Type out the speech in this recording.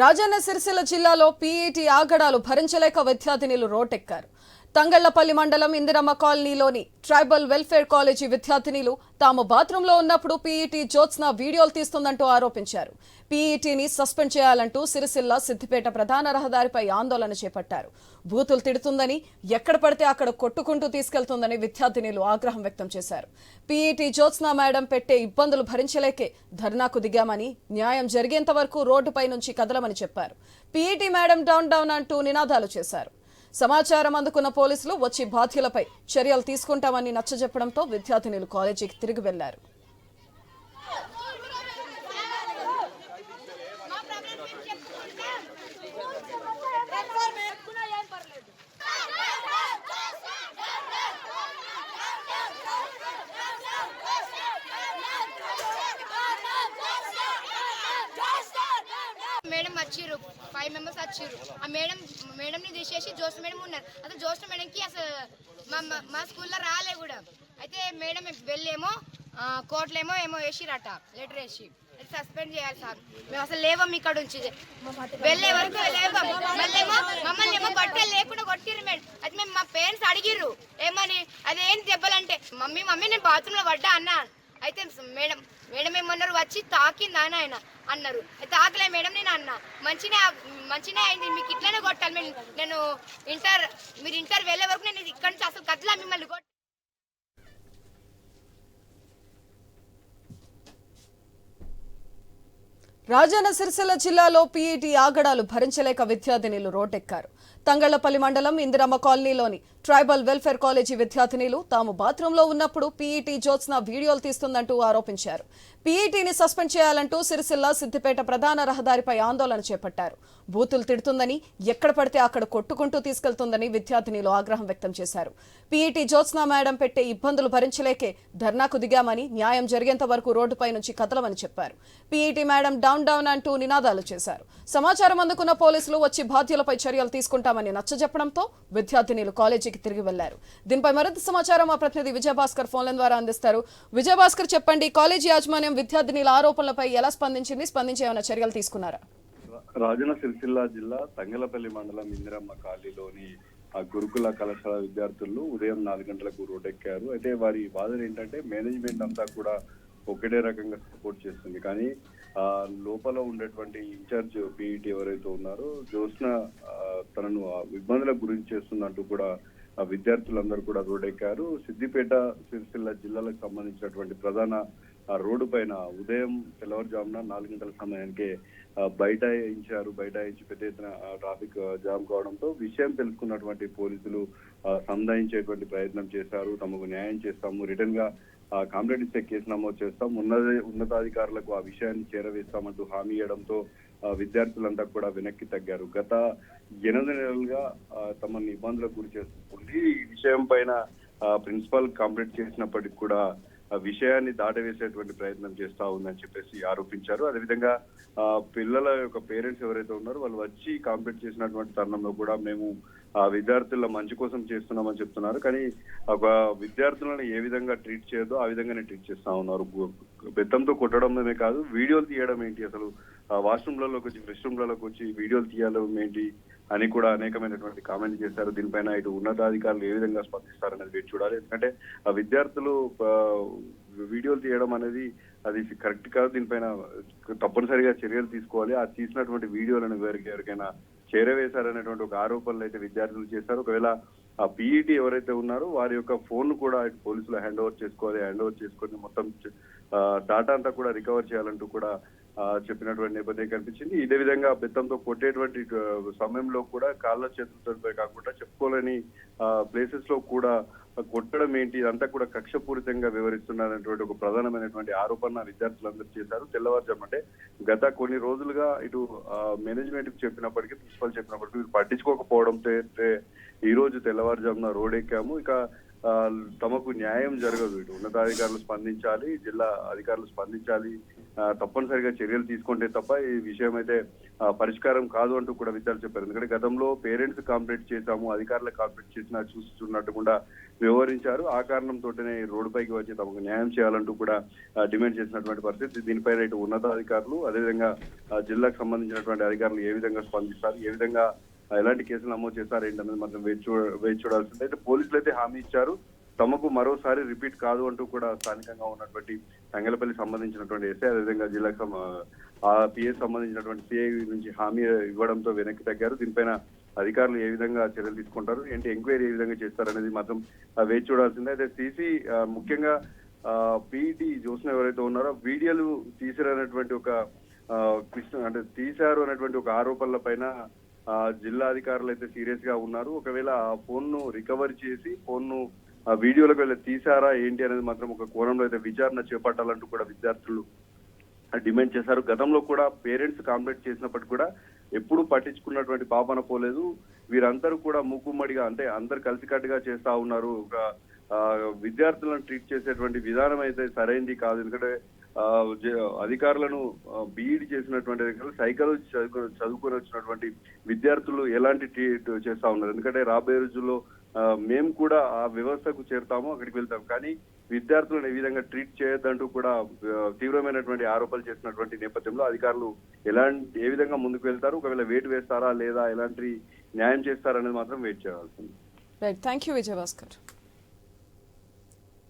రాజన్న సిరిసిల్ల జిల్లాలో పీఈటీ ఆగడాలు భరించలేక విద్యార్థినిలు రోటెక్కారు. తంగళ్ళపల్లి మండలం ఇందిరమ్మ కాలనీలోని ట్రైబల్ వెల్ఫేర్ కాలేజీ విద్యార్థినిలు తాము బాత్రూంలో ఉన్నప్పుడు పీఈటీ జ్యోత్స్న వీడియోలు తీస్తుందంటూ ఆరోపించారు. పీఈటీని సస్పెండ్ చేయాలంటూ సిరిసిల్ల సిద్దిపేట ప్రధాన రహదారిపై ఆందోళన చేపట్టారు. బూతులు తిడుతుందని ఎక్కడ పడితే అక్కడ కొట్టుకుంటూ తీసుకెళ్తుందని విద్యార్థినిలు ఆగ్రహం వ్యక్తం చేశారు. పీఈటీ జ్యోత్స్న మేడం పెట్టే ఇబ్బందులు భరించలేకే ధర్నాకు దిగామని న్యాయం జరిగేంత వరకు రోడ్డుపై నుంచి కదలమని చెప్పారు. పీఈటీ మేడం డౌన్ డౌన్ అంటూ నినాదాలు చేశారు. సమాచారం అందుకున్న పోలీసులు వచ్చి బాధ్యులపై చర్యలు తీసుకుంటామని నచ్చజెప్పడంతో విద్యార్థినులు కాలేజీకి తిరిగి వెళ్ళారు. మేడం వచ్చిర్రు ఫైవ్ మెంబర్స్ వచ్చిర్రు ఆ మేడం మేడంని తీసేసి జోస్ మేడం ఉన్నారు. అసలు జోస్ మేడంకి అసలు మా మా- స్కూల్లో రాలే కూడా. అయితే మేడం వెళ్ళేమో కోర్టులేమో ఏమో వేసిరట లెటర్ వేసి. సస్పెండ్ చేయాలి సార్. మేము అసలు లేవం ఇక్కడ నుంచి. వెళ్ళే వరకు లేవం. మమ్మల్ని ఏమో బట్టలు లేకుండా కొట్టిర్రు మేడం. అయితే మేము మా పేరెంట్స్ అడిగిర్రు ఏమని? అదేం దెబ్బలంటే మమ్మీ మమ్మీ నేను బాత్రూంలో పడ్డా అన్నా. అయితే మేడం మేడం ఏమన్నారు? వచ్చి తాకిందా అని ఆయన అన్నారు. తాకలే మేడం నేను అన్న. మంచినే మంచినే అయింది. మీకు ఇట్లనే కొట్టాలి. నేను ఇంటర్ మీరు ఇంటర్ వెళ్ళే వరకు నేను ఇక్కడి నుంచి అసలు కదలా మిమ్మల్ని కొట్ట రాజన్న సిరిసిల్ల జిల్లాలో పీఈటీ ఆగడాలు భరించలేక విద్యార్థినిలు రోడ్డెక్కారు. తంగళ్ళపల్లి మండలం ఇందిరమ్మ కాలనీలోని ట్రైబల్ వెల్ఫేర్ కాలేజీ విద్యార్థినిలు తాము బాత్రూంలో ఉన్నప్పుడు పీఈటీ జ్యోత్స్న వీడియోలు తీస్తుందంటూ ఆరోపించారు. పీఈటీని సస్పెండ్ చేయాలంటూ సిరిసిల్ల సిద్దిపేట ప్రధాన రహదారిపై ఆందోళన చేపట్టారు. బూతులు తిడుతుందని ఎక్కడ పడితే అక్కడ కొట్టుకుంటూ తీసుకెళ్తుందని విద్యార్థినిలు ఆగ్రహం వ్యక్తం చేశారు. పీఈటీ జ్యోత్స్నా మేడం పెట్టే ఇబ్బందులు భరించలేకే ధర్నాకు దిగామని న్యాయం జరిగేంత వరకు రోడ్డుపై నుంచి కదలమని చెప్పారు. పీఈటీ మేడం డౌన్ డౌన్ అంటూ నినాదాలు చేశారు. సమాచారం అందుకున్న పోలీసులు వచ్చి బాధ్యులపై చర్యలు తీసుకుంటామని నచ్చజెప్పడంతో విద్యార్థినిలు కాలేజీకి తిరిగి వెళ్ళారు. దీనిపై మరింత సమాచారం మా ప్రతినిధి విజయభాస్కర్ ఫోన్ల ద్వారా అందిస్తారు. విజయభాస్కర్ చెప్పండి కాలేజీ యాజమాన్యం విద్యార్థినిల ఆరోపణలపై ఎలా స్పందించింది? స్పందించి ఏమైనా చర్యలు తీసుకున్నారా? రాజన్న సిరిసిల్ల జిల్లా తంగలపల్లి మండలం ఇందిరమ్మ కాలనీలోని ఆ గురుకుల కళాశాల విద్యార్థులు ఉదయం నాలుగు గంటలకు రోడ్డెక్కారు. అయితే వారి బాధలు ఏంటంటే మేనేజ్మెంట్ అంతా కూడా ఒకటే రకంగా సపోర్ట్ చేస్తుంది. కానీ ఆ లోపల ఉండేటువంటి ఇన్ఛార్జ్ పీఈటీ ఎవరైతే ఉన్నారో జ్యోత్స్న తనను ఆ ఇబ్బందుల గురించి చేస్తుందంటూ కూడా ఆ విద్యార్థులందరూ కూడా రోడ్డెక్కారు. సిద్దిపేట సిరిసిల్ల జిల్లాలకు సంబంధించినటువంటి ప్రధాన రోడ్డు పైన ఉదయం తెల్లవారుజామున నాలుగు గంటల సమయానికి ఆ, బైఠాయించారు. బైఠాయించి పెద్ద ఎత్తున ట్రాఫిక్ జామ్ కావడంతో విషయం తెలుసుకున్నటువంటి పోలీసులు సంధాయించేటువంటి ప్రయత్నం చేశారు. తమకు న్యాయం చేస్తాము. రిటర్న్గా కాంప్లైంట్ ఇచ్చే కేసు నమోదు చేస్తాం. ఉన్నత ఉన్నతాధికారులకు ఆ విషయాన్ని చేరవేస్తామంటూ హామీ ఇవ్వడంతో విద్యార్థులంతా కూడా వెనక్కి తగ్గారు. గత ఎనిమిది నెలలుగా ఆ, ఇబ్బందులకు గురి చేస్తుంది ఈ విషయం పైన ప్రిన్సిపల్ కంప్లీట్ చేసినప్పటికీ కూడా విషయాన్ని దాటవేసేటువంటి ప్రయత్నం చేస్తా ఉందని చెప్పేసి ఆరోపించారు. అదేవిధంగా ఆ పిల్లల యొక్క పేరెంట్స్ ఎవరైతే ఉన్నారో వాళ్ళు వచ్చి కాంప్లీట్ చేసినటువంటి తరుణంలో కూడా మేము ఆ విద్యార్థుల మంచి కోసం చేస్తున్నామని చెప్తున్నారు. కానీ ఒక విద్యార్థులను ఏ విధంగా ట్రీట్ చేయదో ఆ విధంగానే ట్రీట్ చేస్తా ఉన్నారు. బెత్తంతో కొట్టడమే కాదు వీడియోలు తీయడం ఏంటి? అసలు వాష్రూమ్లలోకి వచ్చి రెస్ట్ రూమ్లలోకి వచ్చి వీడియోలు తీయడం ఏంటి? అని కూడా అనేకమైనటువంటి కామెంట్ చేశారు. దీనిపైన ఇటు ఉన్నతాధికారులు ఏ విధంగా స్పందిస్తారనేది వేచి చూడాలి. ఎందుకంటే ఆ విద్యార్థులు వీడియోలు తీయడం అనేది అది కరెక్ట్ కాదు. దీనిపైన తప్పనిసరిగా చర్యలు తీసుకోవాలి. ఆ తీసినటువంటి వీడియోలను ఎవరికి ఎవరికైనా చేరవేశారనేటువంటి ఒక ఆరోపణలు అయితే విద్యార్థులు చేశారు. ఒకవేళ ఆ పీఈటీ ఎవరైతే ఉన్నారో వారి యొక్క ఫోన్ కూడా పోలీసులు హ్యాండ్ ఓవర్ చేసుకోవాలి. హ్యాండ్ ఓవర్ చేసుకొని మొత్తం డాటా అంతా కూడా రికవర్ చేయాలంటూ కూడా చెప్పినటువంటి నేపథ్యం కనిపించింది. ఇదే విధంగా బెత్తంతో కొట్టేటువంటి సమయంలో కూడా కాళ్ళ చేతులతో కాకుండా చెప్పుకోలేని ప్లేసెస్లో కూడా కొట్టడం ఏంటి అంతా కూడా కక్షపూరితంగా వివరిస్తున్నారనేటువంటి ఒక ప్రధానమైనటువంటి ఆరోపణ విద్యార్థులందరూ చేశారు. తెల్లవారుజాము అంటే గత కొన్ని రోజులుగా ఇటు మేనేజ్మెంట్ చెప్పినప్పటికీ ప్రిన్సిపల్ చెప్పినప్పటికీ వీరు పట్టించుకోకపోవడంతో ఈ రోజు తెల్లవారుజామున రోడ్ ఎక్కాము ఇక తమకు న్యాయం జరగదు ఇటు. ఉన్నతాధికారులు స్పందించాలి జిల్లా అధికారులు స్పందించాలి తప్పనిసరిగా చర్యలు తీసుకుంటే తప్ప ఈ విషయం అయితే పరిష్కారం కాదు అంటూ కూడా విద్యార్థులు చెప్పారు. ఎందుకంటే గతంలో పేరెంట్స్ కాంప్లీట్ చేశాము అధికారులు కాంప్లైంట్ చేసినా చూస్తున్నట్టు కూడా వ్యవహరించారు. ఆ కారణంతోనే రోడ్డుపైకి వచ్చి తమకు న్యాయం చేయాలంటూ కూడా డిమాండ్ చేసినటువంటి పరిస్థితి. దీనిపై రైతు ఉన్నతాధికారులు అదేవిధంగా జిల్లాకు సంబంధించినటువంటి అధికారులు ఏ విధంగా స్పందిస్తారు ఏ విధంగా ఎలాంటి కేసులు నమోదు చేస్తారు ఏంటనేది మాత్రం వేచి చూడ వేచి చూడాల్సింది. అయితే పోలీసులు అయితే హామీ ఇచ్చారు. తమకు మరోసారి రిపీట్ కాదు అంటూ కూడా స్థానికంగా ఉన్నటువంటి తంగలపల్లి సంబంధించినటువంటి ఎస్ఐ అదేవిధంగా జిల్లాకు ఆ పిఎస్ సంబంధించినటువంటి సిఐ నుంచి హామీ ఇవ్వడంతో వెనక్కి తగ్గారు. దీనిపైన అధికారులు ఏ విధంగా చర్యలు తీసుకుంటారు? ఏంటి ఎంక్వైరీ ఏ విధంగా చేస్తారనేది మాత్రం వేచి చూడాల్సిందే. అయితే సీసీ ముఖ్యంగా పీఈటీ చూసిన ఎవరైతే ఉన్నారో వీడియోలు తీసిరనేటువంటి ఒక కృష్ణ అంటే తీశారు అనేటువంటి ఒక ఆరోపణల పైన జిల్లా అధికారులు అయితే సీరియస్గా ఉన్నారు. ఒకవేళ ఆ ఫోన్ను రికవర్ చేసి ఫోన్ను ఆ వీడియోలకు వెళ్ళి తీసారా ఏంటి అనేది మాత్రం ఒక కోణంలో అయితే విచారణ చేపట్టాలంటూ కూడా విద్యార్థులు డిమాండ్ చేశారు. గతంలో కూడా పేరెంట్స్ కాంప్లైంట్ చేసినప్పటికీ కూడా ఎప్పుడూ పట్టించుకున్నటువంటి పాపన పోలేదు. వీరందరూ కూడా మూకుమ్మడిగా అంటే అందరు కలిసికట్టుగా చేస్తా ఉన్నారు. ఒక విద్యార్థులను ట్రీట్ చేసేటువంటి విధానం అయితే సరైంది కాదు. ఎందుకంటే అధికారులను బీఈడి చేసినటువంటి సైకాలజీ చదువుకుని చదువుకొని వచ్చినటువంటి విద్యార్థులు ఎలాంటి ట్రీట్ చేస్తా ఉన్నారు? ఎందుకంటే రాబోయే రోజుల్లో మేము కూడా ఆ వ్యవస్థకు చేరుతాము అక్కడికి వెళ్తాం. కానీ విద్యార్థులను ఏ విధంగా ట్రీట్ చేయొద్దంటూ కూడా తీవ్రమైనటువంటి ఆరోపణలు చేసినటువంటి నేపథ్యంలో అధికారులు ఎలాంటి ఏ విధంగా ముందుకు వెళ్తారు? ఒకవేళ వేటు వేస్తారా లేదా? ఎలాంటి న్యాయం చేస్తారనేది మాత్రం వెయిట్ చేయాల్సింది. Right thank you Vijayabhaskar